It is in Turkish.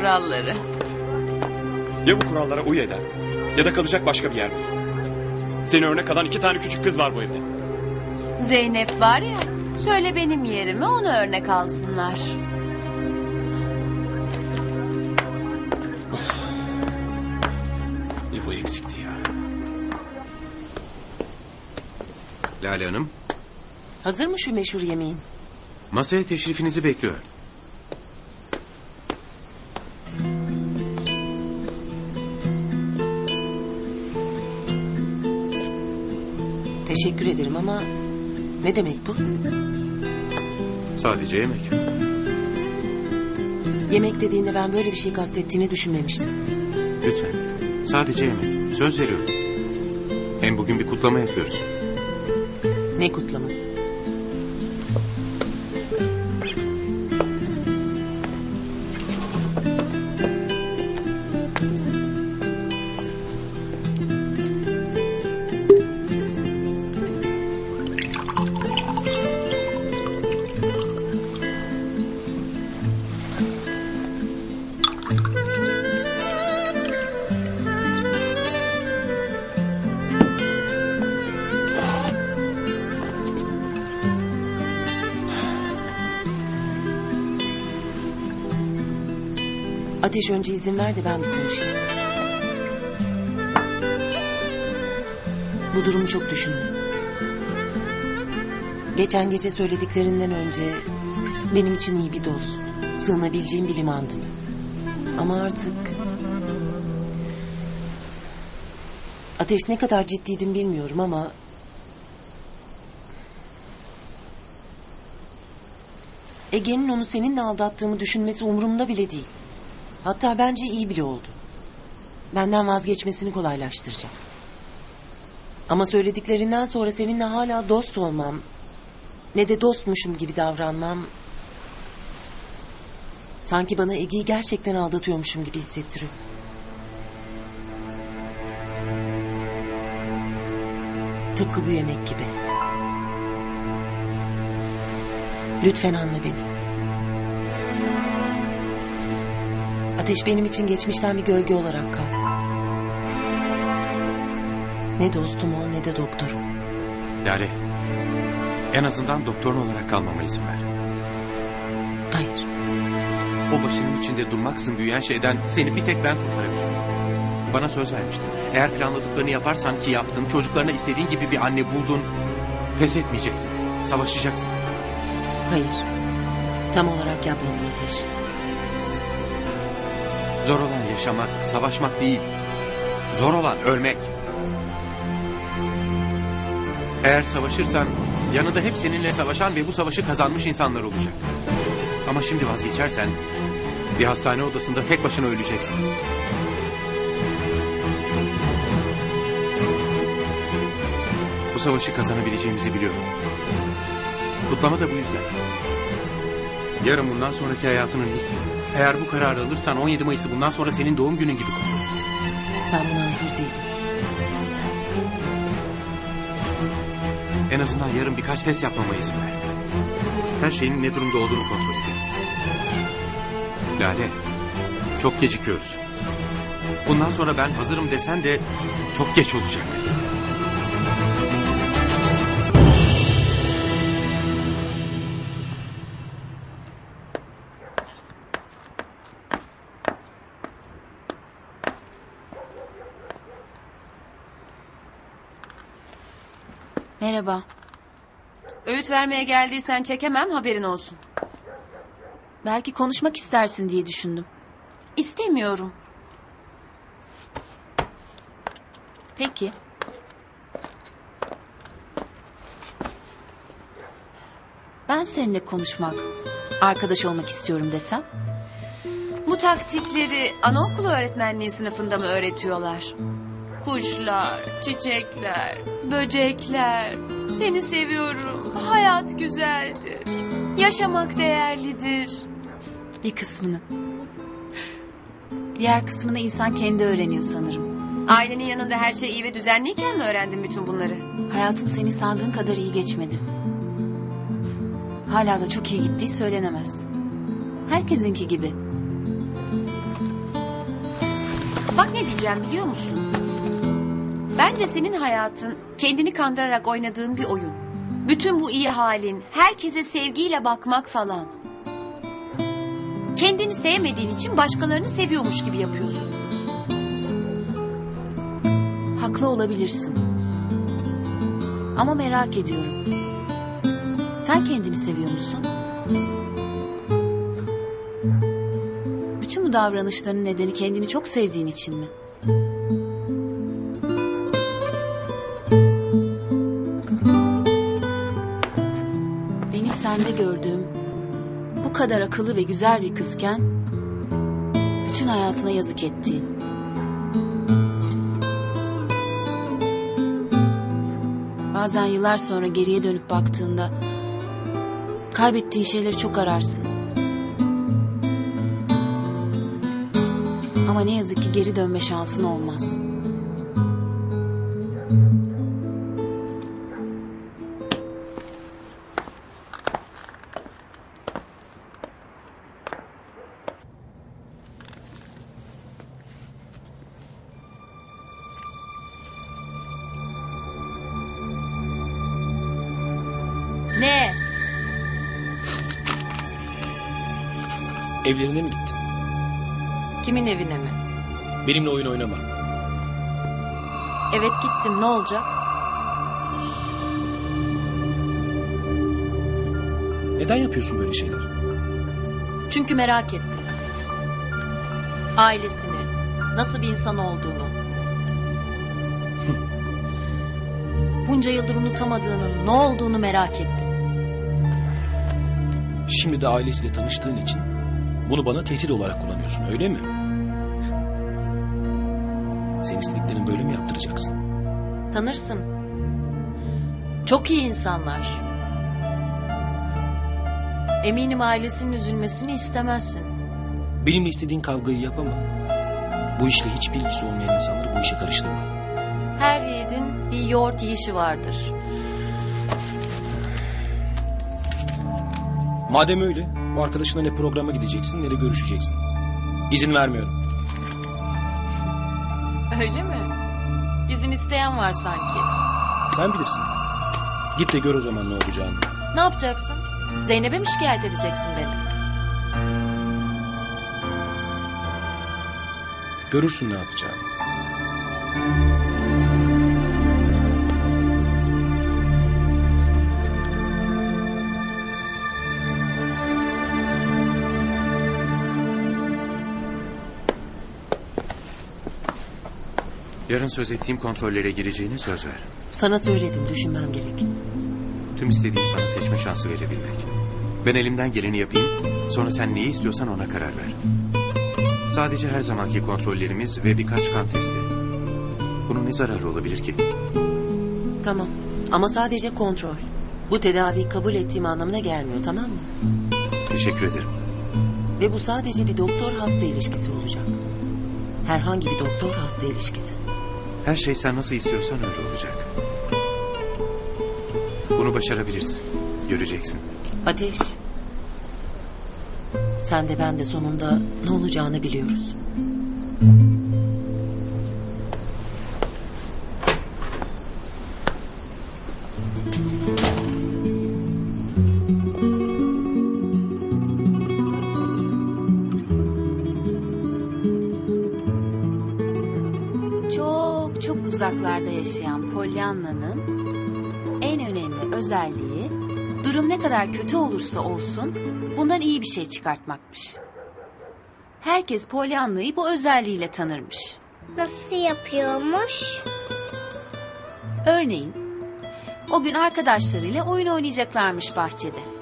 kuralları. Ya bu kurallara uy eder ya da kalacak başka bir yer bul. Seni örnek alan iki tane küçük kız var bu evde. Zeynep var ya, söyle benim yerime onu örnek alsınlar. Bir bu eksikti ya. Lale Hanım, Hazır mı şu meşhur yemeğin? masaya teşrifinizi bekliyor. Teşekkür ederim ama ne demek bu? Sadece yemek. Yemek dediğinde ben böyle bir şey kastettiğini düşünmemiştim. Lütfen. Sadece yemek. Söz veriyorum. Hem bugün bir kutlama yapıyoruz. Ne kutlaması? Ateş önce izin ver de ben bir konuşayım. Bu durumu çok düşündüm. Geçen gece söylediklerinden önce benim için iyi bir dost, sığınabileceğim bir limandın. Ama artık... Ateş ne kadar ciddiydim bilmiyorum ama... Ege'nin onu seninle aldattığımı düşünmesi umurumda bile değil. Hatta bence iyi bile oldu. Benden vazgeçmesini kolaylaştıracak. Ama söylediklerinden sonra seninle hala dost olmam... ...ne de dostmuşum gibi davranmam... ...sanki bana Ege'yi gerçekten aldatıyormuşum gibi hissettiriyor. Tıpkı bu yemek gibi. Lütfen anla beni. Ateş benim için geçmişten bir gölge olarak kal. Ne dostum ol ne de doktorum. Lale, en azından doktorun olarak kalmama izin ver. Hayır. O başının içinde durmaksın büyüyen şeyden seni bir tek ben kurtarabilirim. Bana söz vermiştin. Eğer planladıklarını yaparsan ki yaptın, çocuklarına istediğin gibi bir anne buldun, pes etmeyeceksin, savaşacaksın. Hayır. Tam olarak yapmadım Ateş. Zor olan yaşamak, savaşmak değil. Zor olan ölmek. Eğer savaşırsan yanında hep seninle savaşan ve bu savaşı kazanmış insanlar olacak. Ama şimdi vazgeçersen bir hastane odasında tek başına öleceksin. Bu savaşı kazanabileceğimizi biliyorum. Kutlama da bu yüzden. Yarın bundan sonraki hayatının ilk günü. Eğer bu kararı alırsan 17 Mayıs'ı bundan sonra senin doğum günün gibi kutlarız. Ben buna hazır değilim. En azından yarın birkaç test yapmama izin ver. Her şeyin ne durumda olduğunu kontrol edeyim. Lale, çok gecikiyoruz. Bundan sonra ben hazırım desen de çok geç olacak. Merhaba. Öğüt vermeye geldiysen çekemem haberin olsun. Belki konuşmak istersin diye düşündüm. İstemiyorum. Peki. Ben seninle konuşmak, arkadaş olmak istiyorum desem. Bu taktikleri anaokulu öğretmenliği sınıfında mı öğretiyorlar? Kuşlar, çiçekler, böcekler. Seni seviyorum. Hayat güzeldir. Yaşamak değerlidir. Bir kısmını. Diğer kısmını insan kendi öğreniyor sanırım. Ailenin yanında her şey iyi ve düzenliyken mi öğrendin bütün bunları? Hayatım seni sandığın kadar iyi geçmedi. Hala da çok iyi gittiği söylenemez. Herkesinki gibi. Bak ne diyeceğim biliyor musun? Bence senin hayatın kendini kandırarak oynadığın bir oyun. Bütün bu iyi halin, herkese sevgiyle bakmak falan. Kendini sevmediğin için başkalarını seviyormuş gibi yapıyorsun. Haklı olabilirsin. Ama merak ediyorum. Sen kendini seviyor musun? Bütün bu davranışların nedeni kendini çok sevdiğin için mi? Sende gördüğüm bu kadar akıllı ve güzel bir kızken bütün hayatına yazık ettiğin. Bazen yıllar sonra geriye dönüp baktığında kaybettiğin şeyleri çok ararsın. Ama ne yazık ki geri dönme şansın olmaz. Evlerine mi gittin? Kimin evine mi? Benimle oyun oynama. Evet gittim ne olacak? Neden yapıyorsun böyle şeyler? Çünkü merak ettim. Ailesini, nasıl bir insan olduğunu. Bunca yıldır unutamadığının ne olduğunu merak ettim. Şimdi de ailesiyle tanıştığın için bunu bana tehdit olarak kullanıyorsun öyle mi? Sen istediklerini böyle mi yaptıracaksın? Tanırsın. Çok iyi insanlar. Eminim ailesinin üzülmesini istemezsin. Benimle istediğin kavgayı yapama. Bu işle hiç bilgisi olmayan insanları bu işe karıştırma. Her yiğidin bir yoğurt yiyişi vardır. Madem öyle, o arkadaşına ne programa gideceksin ne de görüşeceksin. İzin vermiyorum. Öyle mi? İzin isteyen var sanki. Sen bilirsin. Git de gör o zaman ne olacağını. Ne yapacaksın? Zeynep'e mi şikayet edeceksin beni? Görürsün ne yapacağını. Yarın söz ettiğim kontrollere gireceğine söz ver. Sana söyledim düşünmem gerek. Tüm istediğim sana seçme şansı verebilmek. Ben elimden geleni yapayım, sonra sen neyi istiyorsan ona karar ver. Sadece her zamanki kontrollerimiz ve birkaç kan testi. Bunun ne zararı olabilir ki? Tamam ama sadece kontrol. Bu tedaviyi kabul ettiğim anlamına gelmiyor tamam mı? Teşekkür ederim. Ve bu sadece bir doktor hasta ilişkisi olacak. Herhangi bir doktor hasta ilişkisi. Her şey sen nasıl istiyorsan öyle olacak. Bunu başarabiliriz. Göreceksin. Ateş. Sen de ben de sonunda ne olacağını biliyoruz. Yaşayan Pollyanna'nın en önemli özelliği durum ne kadar kötü olursa olsun bundan iyi bir şey çıkartmakmış. Herkes Pollyanna'yı bu özelliğiyle tanırmış. Nasıl yapıyormuş? Örneğin o gün arkadaşlarıyla oyun oynayacaklarmış bahçede.